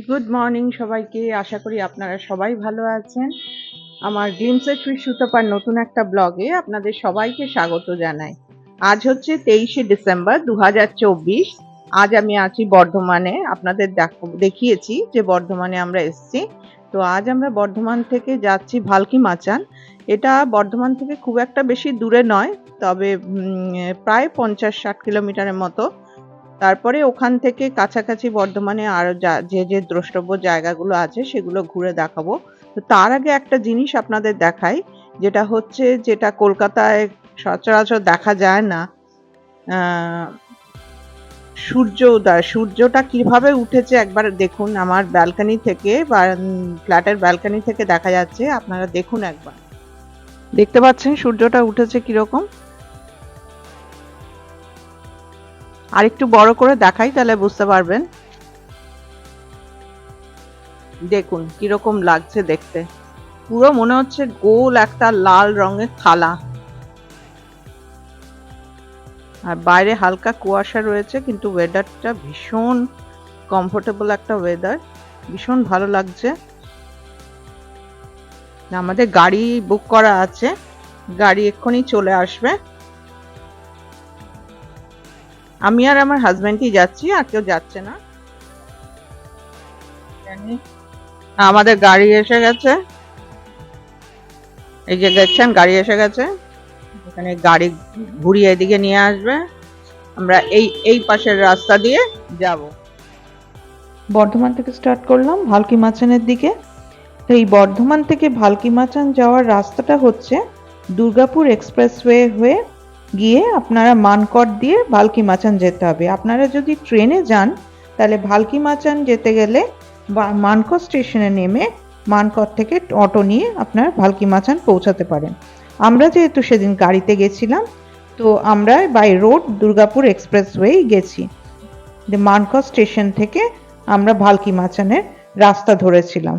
Good morning সবাইকে। আশা করি আপনারা সবাই ভালো আছেন। আমার গ্লিমসের ট্রি সুতপার নতুন একটা ব্লগে আপনাদের সবাইকে স্বাগত জানাই। আজ হচ্ছে তেইশে ডিসেম্বর দু হাজার চব্বিশ। আজ আমি আছি বর্ধমানে। আপনাদের দেখো- দেখিয়েছি যে বর্ধমানে আমরা এসেছি। তো আজ আমরা বর্ধমান থেকে যাচ্ছি ভালকি মাচান। এটা বর্ধমান থেকে খুব একটা বেশি দূরে নয়, তবে প্রায় পঞ্চাশ ষাট কিলোমিটারের মতো। তারপরে ওখান থেকে কাছাকাছি বর্ধমানে আরও যা- যে যে দ্রষ্টব্য জায়গাগুলো আছে সেগুলো ঘুরে দেখাবো। তো তার আগে একটা জিনিস আপনাদের দেখাই, যেটা হচ্ছে যেটা কলকাতায় সচরাচর দেখা যায় না সূর্য উদয়, সূর্যটা কীভাবে উঠেছে একবার দেখুন আমার ব্যালকনি থেকে বা ফ্ল্যাটের ব্যালকনি থেকে দেখা যাচ্ছে, আপনারা দেখুন একবার। দেখতে পাচ্ছেন সূর্যটা উঠেছে কীরকম? আর একটু বড় করে দেখাই, তাহলে বুঝতে পারবেন। দেখুন, কীরকম লাগছে দেখতে। পুরো মনে হচ্ছে গোল একটা লাল রঙের থালা। আর বাইরে হালকা কুয়াশা রয়েছে, কিন্তু ওয়েদারটা ভীষণ কমফোর্টেবল একটা ওয়েদার ভীষণ ভালো লাগছে। আমাদের গাড়ি বুক করা আছে। গাড়ি এক্ষুনি চলে আসবে। আমি আর আমার হাজবেন্ডই যাচ্ছি আর কেউ যাচ্ছে না। আমাদের গাড়ি এসে গেছে। এই যে দেখছেন গাড়ি এসে গেছে। এখানে গাড়ি ঘুরিয়ে এদিকে নিয়ে আসবে। আমরা এই এই পাশের রাস্তা দিয়ে যাব। বর্ধমান থেকে স্টার্ট করলাম ভালকি মাচানের দিকে। তো এই বর্ধমান থেকে ভালকি মাচান যাওয়ার রাস্তাটা হচ্ছে দুর্গাপুর এক্সপ্রেসওয়ে হয়ে গিয়ে আপনারা মানকট দিয়ে ভালকি মাচান যেতে হবে। আপনারা যদি ট্রেনে যান, তাহলে ভালকি মাচান যেতে গেলে মানকট স্টেশনে নেমে মানকট থেকে অটো নিয়ে আপনারা ভালকি মাচান পৌঁছাতে পারেন। আমরা যেহেতু সেদিন গাড়িতে গেছিলাম, তো আমরা বাই রোড দুর্গাপুর এক্সপ্রেসওয়েই গেছি। মানকট স্টেশন থেকে আমরা ভালকি মাচানের রাস্তা ধরেছিলাম।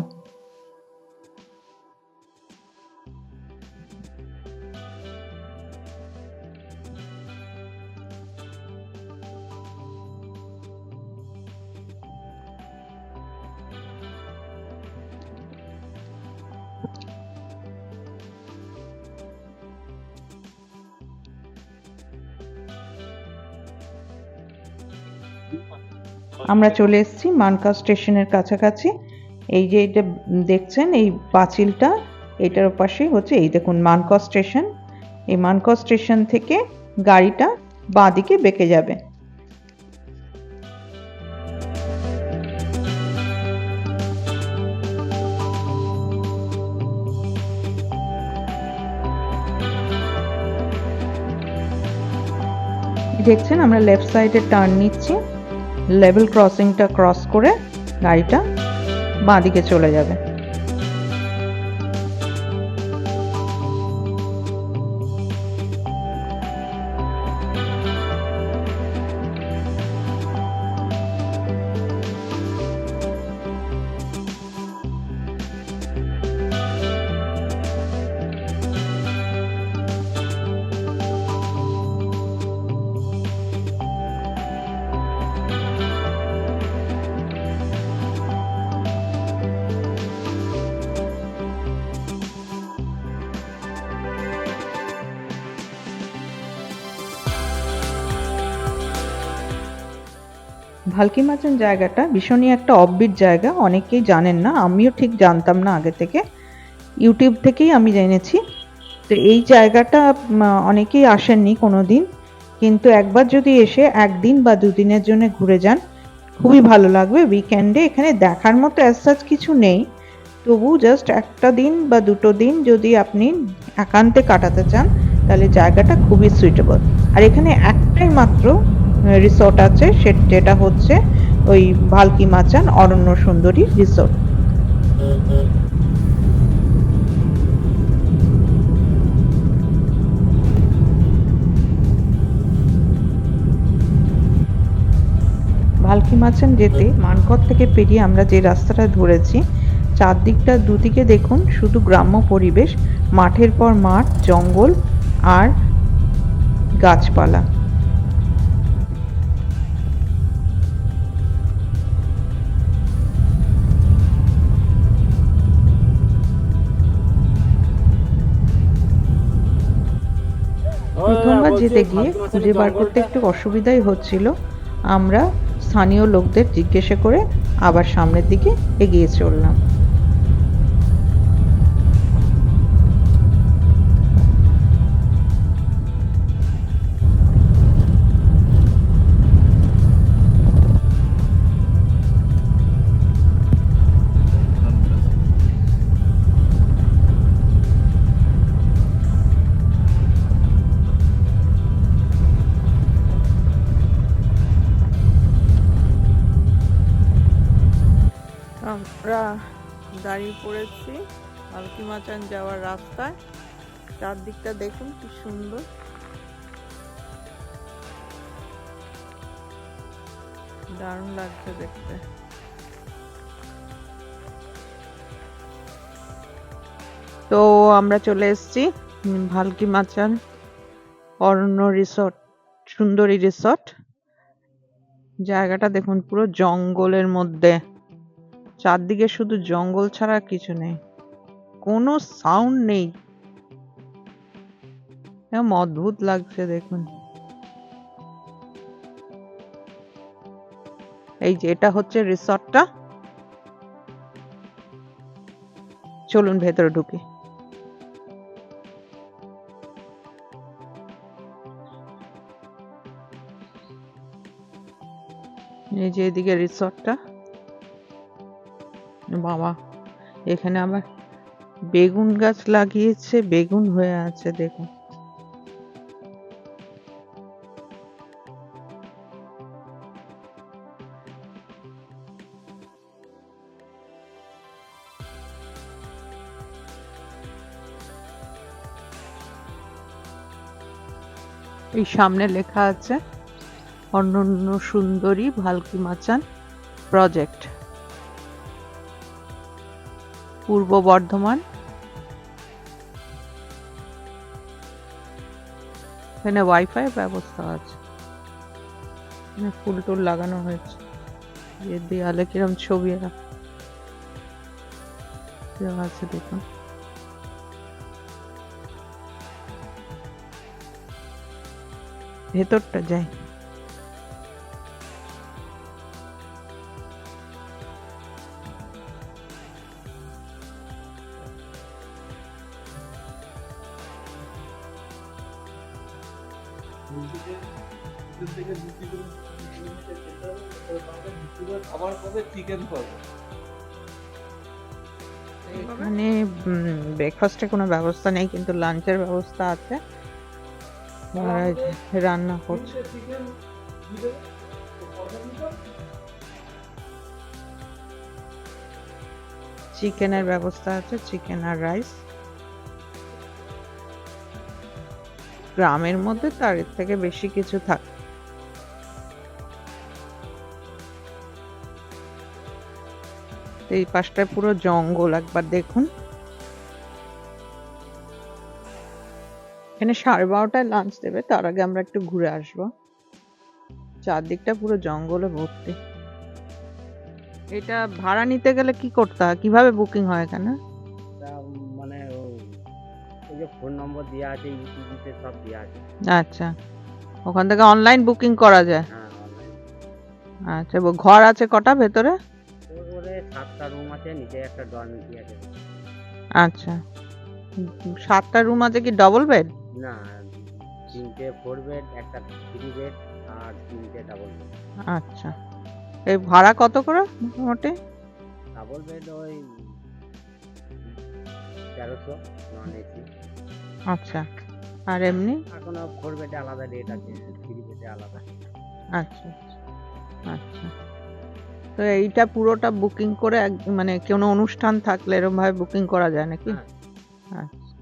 আমরা চলে এসেছি মানকা স্টেশনের কাছাকাছি। এই যে এটা দেখছেন, এই পাঁচিলটা, এটার পাশেই হচ্ছে এই দেখুন মানকা স্টেশন। এই মানকা স্টেশন থেকে গাড়িটা বাঁদিকে বেঁকে যাবে। দেখছেন, আমরা লেফট সাইডে টার্ন নিচ্ছি। লেভেল ক্রসিংটা ক্রস করে গাড়িটা বাঁদিকে চলে যাবে। ভালকি মাচান জায়গাটা ভীষণই একটা অফবিট জায়গা, অনেকেই জানেন না, আমিও ঠিক জানতাম না আগে থেকে। ইউটিউব থেকেই আমি জেনেছি। তো এই জায়গাটা অনেকেই আসেননি কোনো দিন কিন্তু একবার যদি এসে একদিন বা দুদিনের জন্য ঘুরে যান, খুবই ভালো লাগবে। উইকেন্ডে এখানে দেখার মতো অ্যাজ কিছু নেই। তবু জাস্ট একটা দিন বা দুটো দিন যদি আপনি একান্তে কাটাতে চান, তাহলে জায়গাটা খুবই সুইটেবল আর এখানে একটাই মাত্র রিসোর্ট আছে, সে- যেটা হচ্ছে ওই ভালকি মাচান অরণ্য সুন্দরী রিসোর্ট ভালকি মাচান যেতে মানকর থেকে পেরিয়ে আমরা যে রাস্তাটা ধরেছি, চারদিকটা দুদিকে দেখুন শুধু গ্রাম্য পরিবেশ, মাঠের পর মাঠ, জঙ্গল আর গাছপালা। যেতে গিয়ে খুঁজে বার করতে একটু অসুবিধাই হচ্ছিল। আমরা স্থানীয় লোকদের জিজ্ঞেস করে আবার সামনের দিকে এগিয়ে চললাম। আমরা দাঁড়িয়ে পড়েছি আলকি মাচান যাওয়ার রাস্তায়। চারদিকটা দেখুন কি সুন্দর। দারুণ লাগছে দেখতে। তো আমরা চলে এসেছি ভালকি মাচান অরণ্য রিসর্ট, সুন্দরী রিসর্ট। জায়গাটা দেখুন পুরো জঙ্গলের মধ্যে। চারদিকে শুধু জঙ্গল ছাড়া কিছু নেই। কোনো সাউন্ড নেই। এরকম অদ্ভুত লাগছে দেখুন। এই যে এটা হচ্ছে রিসর্টটা। চলুন ভেতরে ঢুকি। এই যে এদিকে রিসর্টটা। বাবা, এখানে আবার বেগুন গাছ লাগিয়েছে, বেগুন হয়ে আছে, দেখুন। এই সামনে লেখা আছে, অনন্য সুন্দরী ভালকি মাচান প্রজেক্ট। পূর্ব বর্ধমান। এখানে ওয়াইফাই ব্যবস্থা আছে। এখানে ফুল টুল লাগানো হয়েছে। এর দেয়ালে কিরম ছবি দেওয়া আছে দেখুন। ভেতরটা যাই। চিকেন পাবে এখানে ব্রেকফাস্টে কোনো ব্যবস্থা নেই কিন্তু লাঞ্চের ব্যবস্থা আছে। রান্না করছে চিকেনের ব্যবস্থা আছে চিকেন আর রাইস গ্রামের মধ্যে তার এর থেকে বেশি কিছু থাকে এই পাশটায় পুরো জঙ্গল একবার দেখুন। এখানে সাড়ে বারোটায় লাঞ্চ দেবে তার আগে আমরা একটু ঘুরে আসব। চারদিকটা পুরো জঙ্গলে ভর্তি। এটা ভাড়া নিতে গেলে কি করতে হয়? কীভাবে বুকিং হয় এখানে? মানে ওই যে ফোন নম্বর দেওয়া আছে ইউটিউবিতে সব দেওয়া আছে। আচ্ছা। ওখান থেকে অনলাইন বুকিং করা যায়? হ্যাঁ আচ্ছা ঘর আছে কটা ভেতরে? সাতটা রুম আছে নিচে একটা ডরমেটরি আছে। আচ্ছা। সাতটা রুম আছে কি ডবল বেড না তিনটে ফোর বেড একটা থ্রি বেড আর তিনটে ডাবল বেড আচ্ছা। এই ভাড়া কত করে মোটামুটি? ডাবল বেড ওই তেরোশো নন এসি আচ্ছা। আর এমনি? এখনও ফোর বেডে আলাদা রেট আছে থ্রি বেডে আলাদা। আচ্ছা। আচ্ছা। তো এইটা পুরোটা বুকিং করে মানে কোনো অনুষ্ঠান থাকলে এরকম ভাবে বুকিং করা যায় নাকি? হ্যাঁ। আচ্ছা।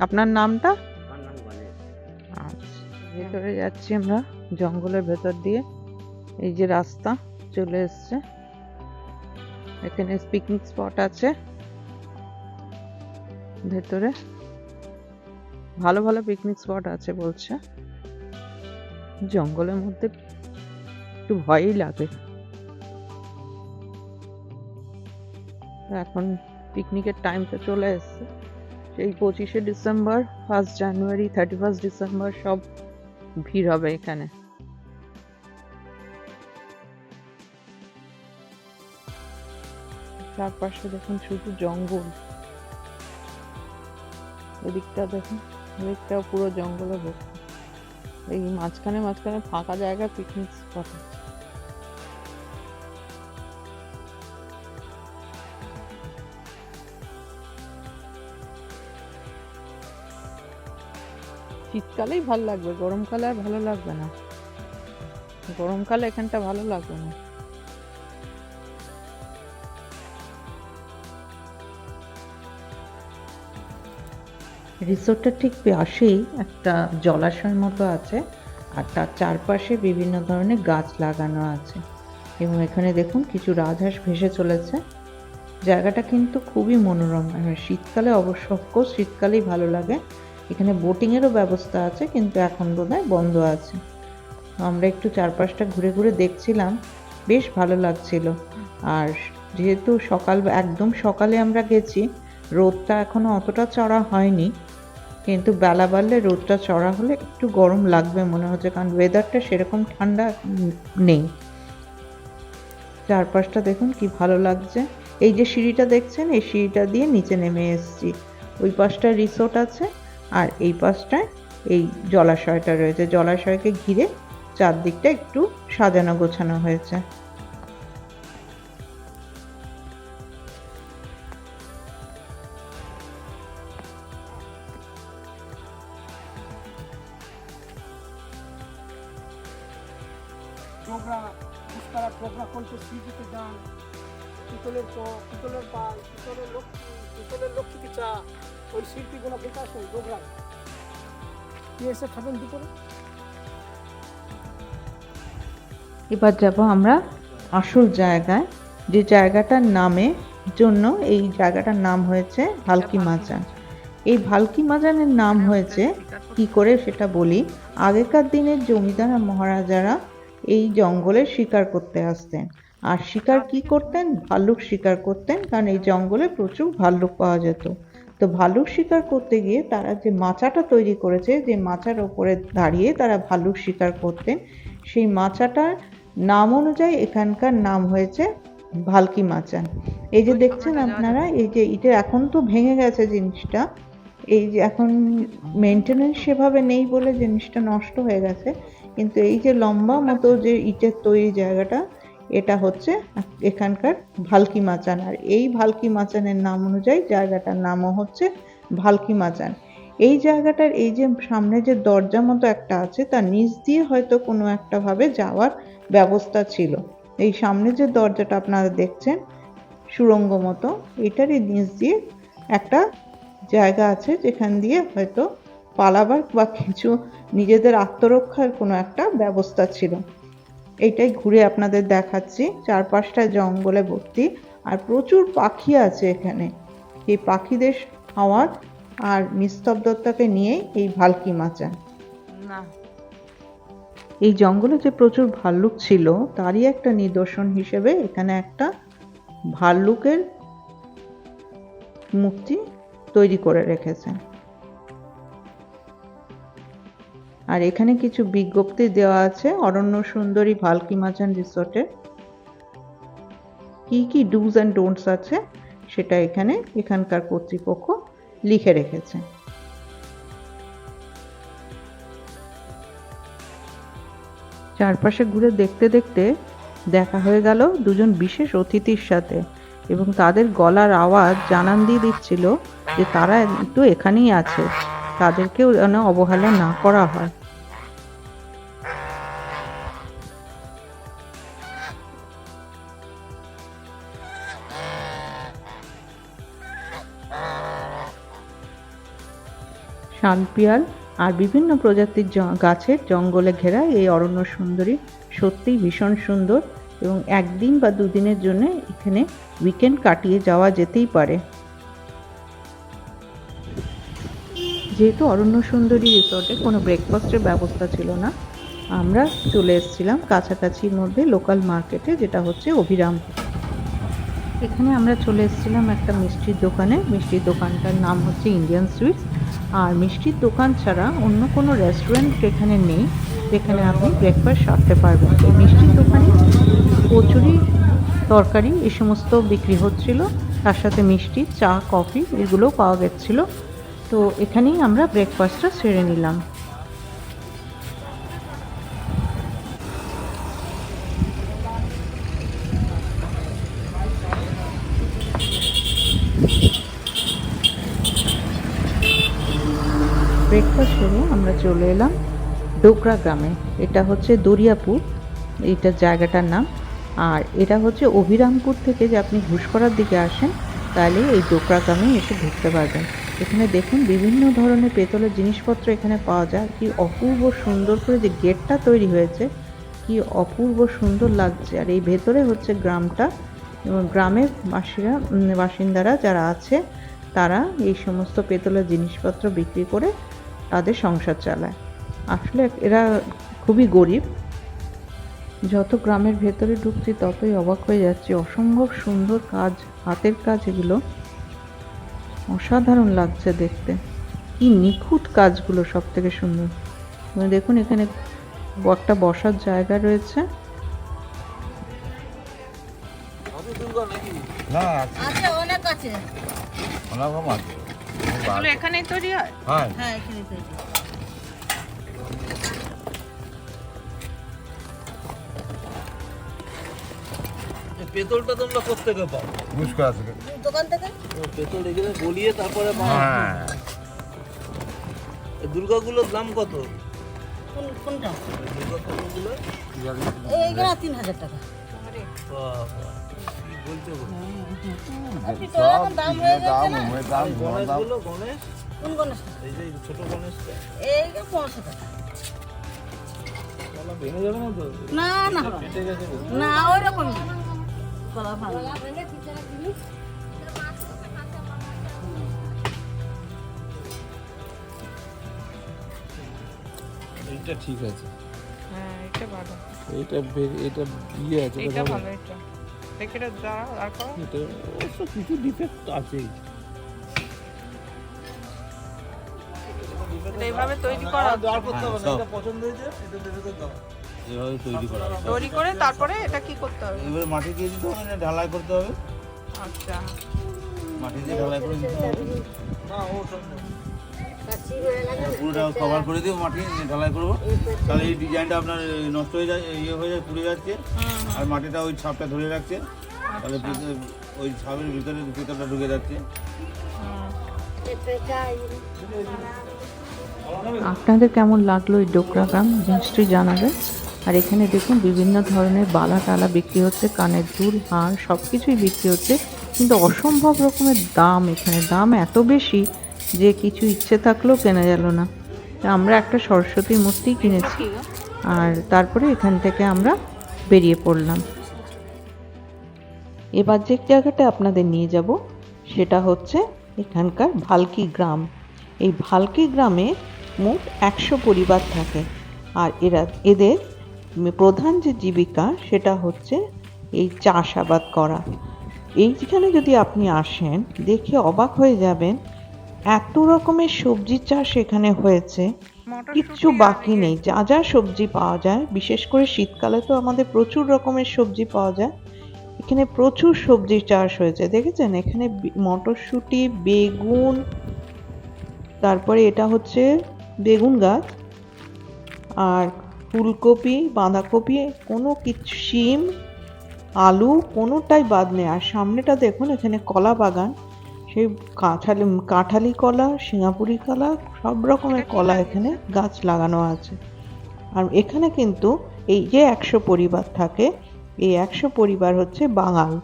আপনার নামটা? আচ্ছা ভেতরে যাচ্ছি আমরা জঙ্গলের ভেতর দিয়ে। এই যে রাস্তা চলে এসছে। এখানে পিকনিক স্পট আছে। ভেতরে। ভালো ভালো পিকনিক স্পট আছে বলছে। জঙ্গলের মধ্যে একটু ভয়ই লাগে। এখন পিকনিকের টাইম তো চলে এসছে। এই পঁচিশে December first January thirty first December সব ভিড় হবে এখানে। চারপাশে দেখুন শুধু জঙ্গল। এদিকটা দেখুন, এদিকটাও পুরো জঙ্গলে ভর্তি। এই মাঝখানে মাঝখানে ফাঁকা জায়গা পিকনিক স্পট শীতকালেই ভালো লাগবে, গরমকালে আর ভালো লাগবে না। গরমকালে এখানটা ভালো লাগবে না। রিসোর্টটার ঠিক পাশেই একটা জলাশয় মতো আছে, আর তার চারপাশে বিভিন্ন ধরনের গাছ লাগানো আছে। এবং এখানে দেখুন কিছু রাজহাঁস ভেসে চলেছে। জায়গাটা কিন্তু খুবই মনোরম শীতকালে অবশ্য শীতকালেই ভালো লাগে। এখানে বোটিংয়েরও ব্যবস্থা আছে, কিন্তু এখন বোধহয় বন্ধ আছে। আমরা একটু চারপাশটা ঘুরে ঘুরে দেখছিলাম, বেশ ভালো লাগছিল। আর যেহেতু সকাল, একদম সকালে আমরা গেছি, রোদটা এখনও অতটা চড়া হয়নি, কিন্তু বেলা বাড়লে রোদটা চড়া হলে একটু গরম লাগবে মনে হচ্ছে, কারণ ওয়েদারটা সেরকম ঠান্ডা নেই। চারপাশটা দেখুন কি ভালো লাগছে। এই যে সিঁড়িটা দেখছেন, এই সিঁড়িটা দিয়ে নিচে নেমে এসছি। ওই পাশটা রিসোর্ট আছে আর এই পাশটায় এই জলাশয়টা রয়েছে। জলাশয়কে ঘিরে চারদিকটা একটু সাজানো গোছানো হয়েছে। খাবেন এবার যাব আমরা আসল জায়গায়, যে জায়গাটার নামে জন্য এই জায়গাটার নাম হয়েছে ভালকি মাচান এই ভালকি মাজানের নাম হয়েছে কি করে সেটা বলি। আগেকার দিনের জমিদার মহারাজারা এই জঙ্গলে শিকার করতে আসতেন। আর শিকার কি করতেন? ভাল্লুক শিকার করতেন, কারণ এই জঙ্গলে প্রচুর ভাল্লুক পাওয়া যেত। তো ভাল্লুক শিকার করতে গিয়ে তারা যে মাচাটা তৈরি করেছে যে মাচার ওপরে দাঁড়িয়ে তারা ভাল্লুক শিকার করতেন সেই মাচাটার নাম অনুযায়ী এখানকার নাম হয়েছে ভালকি মাচান এই যে দেখছেন আপনারা এই যে এটা এখন তো ভেঙে গেছে জিনিসটা। এই যে এখন মেনটেনেন্স সেভাবে নেই বলে জিনিসটা নষ্ট হয়ে গেছে। কিন্তু এই যে লম্বা মতো যে ইটের তৈরি জায়গাটা এটা হচ্ছে এখানকার ভালকি মাচান। আর এই ভালকি মাচানের নাম অনুযায়ী জায়গাটার নামও হচ্ছে ভালকি মাচান। এই জায়গাটার এই যে সামনে যে দরজা মতো একটা আছে, তার নিচ দিয়ে হয়তো কোনো একটা ভাবে যাওয়ার ব্যবস্থা ছিল। এই সামনে যে দরজাটা আপনারা দেখছেন সুড়ঙ্গ মতো, এটারই নিচ দিয়ে একটা জায়গা আছে, যেখান দিয়ে হয়তো পালাবার বা কিছু নিজেদের আত্মরক্ষার কোনো একটা ব্যবস্থা ছিল। এইটাই ঘুরে আপনাদের দেখাচ্ছি। চারপাশটা জঙ্গলে ভর্তি। আর প্রচুর পাখি আছে এখানে। এই পাখিদের আওয়াজ আর নিস্তব্ধতাকে নিয়েই এই ভালকি মাচা। না। এই জঙ্গলে যে প্রচুর ভাল্লুক ছিল তারই একটা নিদর্শন হিসেবে এখানে একটা ভাল্লুকের মূর্তি তৈরি করে রেখেছেন। আর এখানে কিছু বিজ্ঞপ্তি দেওয়া আছে, অরণ্য সুন্দরী ভালকি মাচান রিসোর্টে। কি কি ডুজ অ্যান্ড ডোন্টস আছে, সেটা এখানে এখানকার কর্তৃপক্ষ লিখে রেখেছে। চারপাশে ঘুরে দেখতে দেখতে দেখা হয়ে গেল দুজন বিশেষ অতিথির সাথে এবং তাদের গলার আওয়াজ জানান দিয়ে দিচ্ছিল যে তারা একটু এখানেই আছে। তাদেরকেও যেন অবহেলা না করা হয়। শানপিয়াল আর বিভিন্ন প্রজাতির গাছের জঙ্গলে ঘেরা এই অরণ্য সুন্দরী সত্যিই ভীষণ সুন্দর এবং একদিন বা দুদিনের জন্য এখানে উইকেন্ড কাটিয়ে যাওয়া যেতেই পারে। যেহেতু অরণ্য সুন্দরী রিসর্টে কোনো ব্রেকফাস্টের ব্যবস্থা ছিল না, আমরা চলে এসেছিলাম কাছাকাছির মধ্যে লোকাল মার্কেটে যেটা হচ্ছে অভিরাম। এখানে আমরা চলে এসেছিলাম একটা মিষ্টির দোকানে। মিষ্টির দোকানটার নাম হচ্ছে ইন্ডিয়ান সুইটস আর মিষ্টির দোকান ছাড়া অন্য কোনো রেস্টুরেন্ট এখানে নেই, যেখানে আপনি ব্রেকফাস্ট সারতে পারবেন। এই মিষ্টির দোকানে কচুরি তরকারি এই সমস্ত বিক্রি হচ্ছিল। তার সাথে মিষ্টি, চা, কফি, এগুলোও পাওয়া যাচ্ছিল তো এখানেই আমরা ব্রেকফাস্টটা সেরে নিলাম। ব্রেকফাস্ট সেরে আমরা চলে এলাম ডোকরা গ্রামে। এটা হচ্ছে দরিয়াপুর এইটার জায়গাটার নাম। আর এটা হচ্ছে অভিরামপুর থেকে যে আপনি ঘুষকরার দিকে আসেন, তাহলে এই ডোকরা গ্রামে এসে ঢুকতে পারবেন। এখানে দেখুন বিভিন্ন ধরনের পেতলের জিনিসপত্র এখানে পাওয়া যায়। কি অপূর্ব সুন্দর করে যে গেটটা তৈরি হয়েছে, কি অপূর্ব সুন্দর লাগছে। আর এই ভেতরে হচ্ছে গ্রামটা এবং গ্রামের বাসীরা বাসিন্দারা যারা আছে, তারা এই সমস্ত পেতলের জিনিসপত্র বিক্রি করে তাদের সংসার চালায়। আসলে এরা খুবই গরিব। যত গ্রামের ভেতরে ঢুকছি ততই অবাক হয়ে যাচ্ছি। অসম্ভব সুন্দর কাজ, হাতের কাজ এগুলো। অসাধারণ লাগছে দেখতে। কি নিখুঁত কাজগুলো সব থেকে সুন্দর। মানে দেখুন এখানে একটা বসার জায়গা রয়েছে। আমি দুর্গা নাকি না আছে। আছে অনেক আছে। অনেক আছে। এগুলো এখানেই তৈরি হয়? হ্যাঁ। হ্যাঁ তৈরি। পেতলটা তোমরা কোথেকে পাও? বুঝতে আছে। দোকান থেকে? ও, পেতল এখানে গলিয়ে তারপরে হ্যাঁ। দুর্গাগুলোর দাম কত? কোন কোনটা? এই এইগুলো তিন হাজার টাকা। না। ওই দাম এই এইটা ঠিক আছে। হ্যাঁ এটা ভালো। এইটা বে- এটা ইয়ে আছে এটা ভালো। এটা। দেখে এটা দাঁড়াও আর করো। এটা অবশ্য কিছু ডিফেক্ট এটা এইভাবে তৈরি করা করতে হবে এটা পছন্দ হয়েছে এটা তো দাও। এভাবে তৈরি করা তৈরি করে তারপরে এটা কি করতে হবে? এবারে মাটি দিয়ে দিতে হবে না ঢালাই করতে হবে। আচ্ছা। মাটি দিয়ে ঢালাই করে দিতে হবে। পুরোটা কভার করে দিয়ে মাটি দিয়ে ঢালাই করব। তাহলে এই ডিজাইনটা আপনার নষ্ট হয়ে যায় ইয়ে হয়ে যায় পুড়ে যাচ্ছে। আর মাটিটা ওই ছাপটা ধরে রাখছে। তাহলে ওই ছাপের ভিতরে ভিতরটা ঢুকে যাচ্ছে। আপনাদের কেমন লাগল এই ডোকরা গ্রাম জিনিসটি জানাবেন। আর এখানে দেখুন বিভিন্ন ধরনের বালা টালা বিক্রি হচ্ছে কানের দুল হার সব কিছুই বিক্রি হচ্ছে। কিন্তু অসম্ভব রকমের দাম এখানে। দাম এত বেশি যে কিছু ইচ্ছে থাকলেও কেনা গেল না। আমরা একটা সরস্বতী মূর্তি কিনেছি আর তারপরে এখান থেকে আমরা বেরিয়ে পড়লাম। এবার যে জায়গাটা আপনাদের নিয়ে যাব, সেটা হচ্ছে এখানকার ভালকি গ্রাম। এই ভালকি গ্রামে মোট একশো পরিবার থাকে আর এরা, এদের প্রধান যে জীবিকা সেটা হচ্ছে এই চাষাবাদ করা। এইখানে যদি আপনি আসেন দেখে অবাক হয়ে যাবেন এত রকমের সবজি চাষ এখানে হয়েছে। কিচ্ছু বাকি নেই। যা যা সবজি পাওয়া যায় বিশেষ করে শীতকালে তো আমাদের প্রচুর রকমের সবজি পাওয়া যায়। এখানে প্রচুর সবজি চাষ হয়েছে দেখেছেন? এখানে মটরশুঁটি বেগুন তারপরে এটা হচ্ছে বেগুন গাছ আর ফুলকপি বাঁধাকপি কোনো কিছু শিম আলু কোনোটাই বাদ নেই। আর সামনেটা দেখুন, এখানে কলা বাগান। সেই কাঁঠালি কাঁঠালি কলা, সিঙ্গাপুরি কলা, সব রকমের কলা এখানে গাছ লাগানো আছে। আর এখানে কিন্তু এই যে একশো পরিবার থাকে, এই একশো পরিবার হচ্ছে বাঙাল।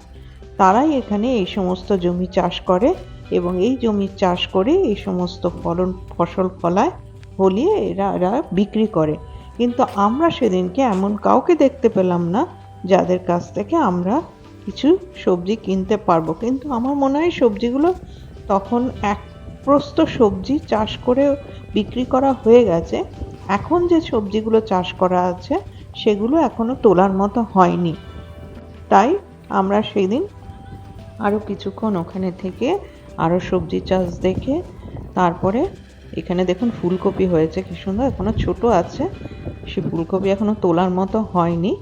তারাই এখানে এই সমস্ত জমি চাষ করে এবং এই জমি চাষ করে এই সমস্ত ফলন, ফসল ফলায় ফলিয়ে এরা এরা বিক্রি করে। কিন্তু আমরা সেদিনকে এমন কাউকে দেখতে পেলাম না যাদের কাছ থেকে আমরা কিছু সবজি কিনতে পারব। কিন্তু আমার মনে হয় সবজিগুলো তখন এক প্রস্ত সবজি চাষ করে বিক্রি করা হয়ে গেছে। এখন যে সবজিগুলো চাষ করা আছে, সেগুলো এখনও তোলার মতো হয়নি। তাই আমরা সেদিন আরও কিছুক্ষণ ওখানে থেকে আরও সবজি চাষ দেখে, তারপরে এখানে দেখুন ফুলকপি হয়েছে, কি সুন্দর এখনও ছোট আছে। সে ফুলকপি এখনও তোলার মতো হয়নি।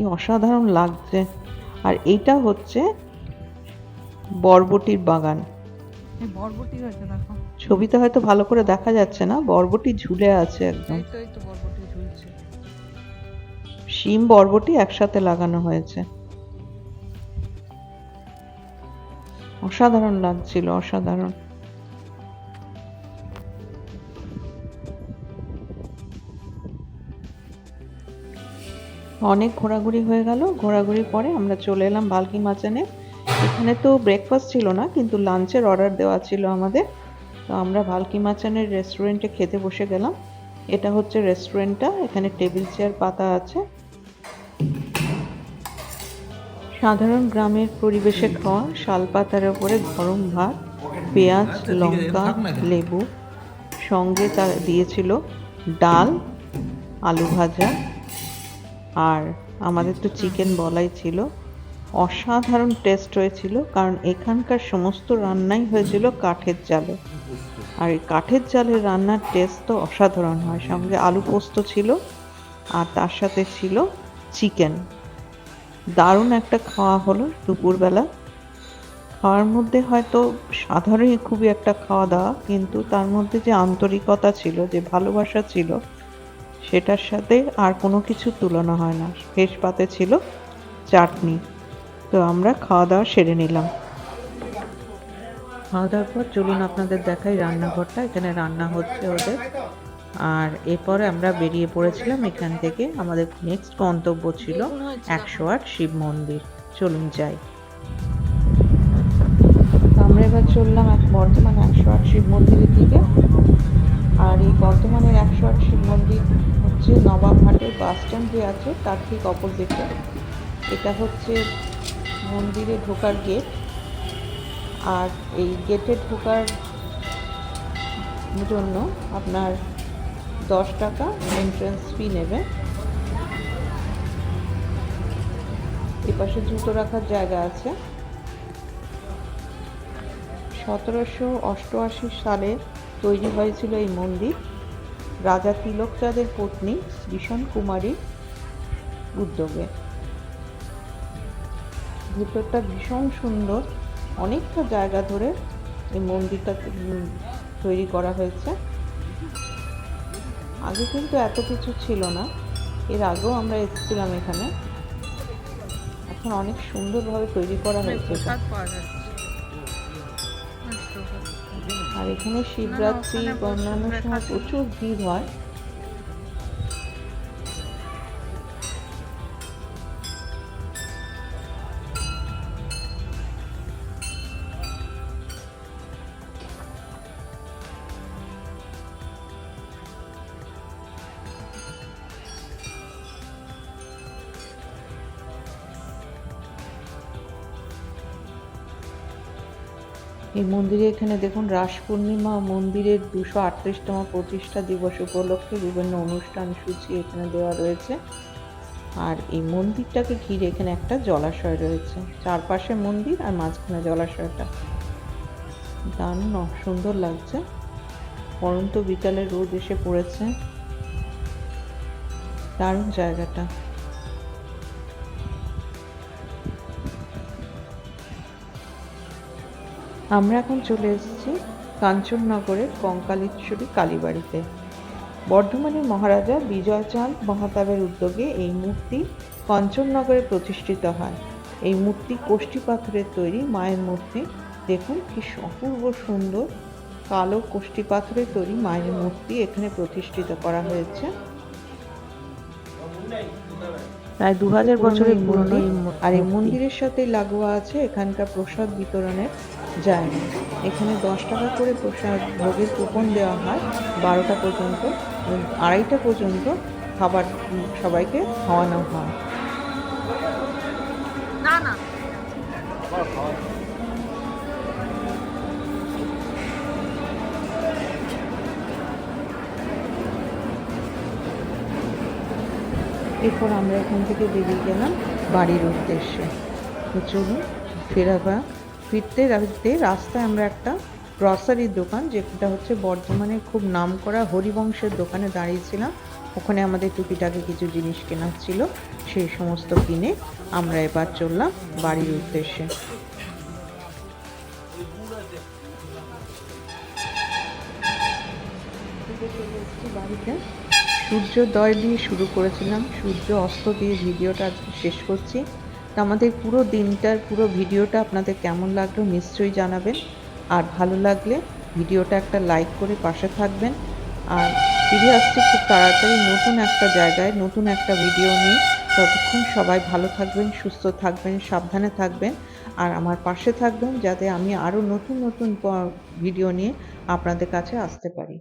কি অসাধারণ লাগছে। আর এইটা হচ্ছে বরবটির বাগান। বরবটি হয়েছে দেখো। ছবিতে হয়তো ভালো করে দেখা যাচ্ছে না বরবটি ঝুলে আছে একদম। শিম বরবটি একসাথে লাগানো হয়েছে। অসাধারণ লাগছিল অসাধারণ। অনেক ঘোরাঘুরি হয়ে গেল। ঘোরাঘুরির পরে আমরা চলে এলাম বালকি মাচানে। এখানে তো ব্রেকফাস্ট ছিল না, কিন্তু লাঞ্চের অর্ডার দেওয়া ছিল আমাদের। তো আমরা ভালকি মাচানের রেস্টুরেন্টে খেতে বসে গেলাম। এটা হচ্ছে রেস্টুরেন্টটা এখানে টেবিল চেয়ার পাতা আছে। সাধারণ গ্রামের পরিবেশে খাওয়া, শাল পাতার ওপরে গরম ভাত, পেঁয়াজ, লঙ্কা, লেবু, সঙ্গে তার দিয়েছিল ডাল, আলু ভাজা আর আমাদের তো চিকেন বলাই ছিল। অসাধারণ টেস্ট হয়েছিল কারণ এখানকার সমস্ত রান্নাই হয়েছিল কাঠের জালে। আর এই কাঠের জালের রান্নার টেস্ট তো অসাধারণ হয়। সঙ্গে আলু পোস্ত ছিল আর তার সাথে ছিল চিকেন দারুণ একটা খাওয়া হলো দুপুরবেলা। খাওয়ার মধ্যে হয়তো সাধারণই খুবই একটা খাওয়া দাওয়া কিন্তু তার মধ্যে যে আন্তরিকতা ছিল যে ভালোবাসা ছিল সেটার সাথে আর কোনো কিছু তুলনা হয় না। ফেস পাতে ছিল চাটনি। তো আমরা খাওয়া দাওয়া সেরে নিলাম। খাওয়া দাওয়ার পর চলুন আপনাদের দেখাই রান্নাঘরটা। এখানে রান্না হচ্ছে ওদের। আর এরপরে আমরা বেরিয়ে পড়েছিলাম এখান থেকে। আমাদের নেক্সট গন্তব্য ছিল একশো আট শিব মন্দির। চলুন যাই। আমরা এবার চললাম এক বর্ধমান একশো আট শিব মন্দিরের দিকে। আর এই বর্ধমানের একশো আট শিব মন্দির হচ্ছে নবাবহাটের বাস স্ট্যান্ড যে আছে, তার ঠিক অপোজিটে এটা হচ্ছে মন্দিরে ঢোকার গেট আর এই গেটে ঢোকার জন্য আপনার দশ টাকা এন্ট্রান্স ফি নেবে। এপাশে জুতো রাখার জায়গা আছে। সতেরোশো অষ্টআশি সালে তৈরি হয়েছিল এই মন্দির। রাজা তিলকচাঁদের পত্নী ভীষণ কুমারীর উদ্যোগে। ভেতরটা ভীষণ সুন্দর। অনেকটা জায়গা ধরে এই মন্দিরটা তৈরি করা হয়েছে। আগে কিন্তু এত কিছু ছিল না। এর আগেও আমরা এসেছিলাম এখানে। এখন অনেক সুন্দরভাবে তৈরি করা হয়েছে। আর এখানে শিবরাত্রি বর্ণনা বা অন্যান্য সময় প্রচুর ভিড় হয়। এই মন্দিরে এখানে দেখুন রাস পূর্ণিমা, মন্দিরের দুশো আটত্রিশতম প্রতিষ্ঠা দিবস উপলক্ষে বিভিন্ন অনুষ্ঠান সূচি এখানে দেওয়া রয়েছে। আর এই মন্দিরটাকে ঘিরে এখানে একটা জলাশয় রয়েছে। চারপাশে মন্দির আর মাঝখানে জলাশয়টা। দারুণ সুন্দর লাগছে। পরন্ত বিকালে রোদ এসে পড়েছে। দারুণ জায়গাটা। আমরা এখন চলে এসেছি কাঞ্চননগরের কঙ্কালেশ্বরী কালীবাড়িতে। বর্ধমানের মহারাজা বিজয়চাঁদ মহাতাবের উদ্যোগে এই মূর্তি কাঞ্চননগরে প্রতিষ্ঠিত হয়। এই মূর্তি কোষ্ঠী পাথরের তৈরি মায়ের মূর্তি। দেখুন কি অপূর্ব সুন্দর কালো কোষ্ঠী পাথরের তৈরি মায়ের মূর্তি এখানে প্রতিষ্ঠিত করা হয়েছে। প্রায় দু হাজার বছরের পুরনো আর এই মন্দিরের সাথে লাগোয়া আছে এখানকার প্রসাদ বিতরণের জায়গা এখানে দশ টাকা করে প্রসাদ ভোগের কুপন দেওয়া হয় বারোটা পর্যন্ত আড়াইটা পর্যন্ত খাবার সবাইকে খাওয়ানো হয়। না না। এরপর আমরা এখান থেকে বেরিয়ে গেলাম বাড়ির উদ্দেশ্যে। চলুন ফেরাবা ফিরতে ফিরতে রাস্তায় আমরা একটা গ্রসারির দোকান, যেটা হচ্ছে বর্ধমানে খুব নামকরা হরিবংশের দোকানে দাঁড়িয়েছিলাম। ওখানে আমাদের টুকিটাকি কিছু জিনিস কেনার ছিল, সেই সমস্ত কিনে আমরা এবার চললাম বাড়ির উদ্দেশ্যে। সূর্যোদয় দিয়ে শুরু করেছিলাম। সূর্য অস্ত দিয়ে ভিডিওটা শেষ করছি। আমাদের পুরো দিনটার পুরো ভিডিওটা আপনাদের কেমন লাগল নিশ্চয়ই জানাবেন। আর ভালো লাগলে ভিডিওটা একটা লাইক করে পাশে থাকবেন। আর ফিরে আসছি খুব তাড়াতাড়ি নতুন একটা জায়গায়, নতুন একটা ভিডিও নিয়ে। ততক্ষণ সবাই ভালো থাকবেন, সুস্থ থাকবেন, সাবধানে থাকবেন। আর আমার পাশে থাকবেন যাতে আমি আরও নতুন নতুন ভিডিও নিয়ে আপনাদের কাছে আসতে পারি।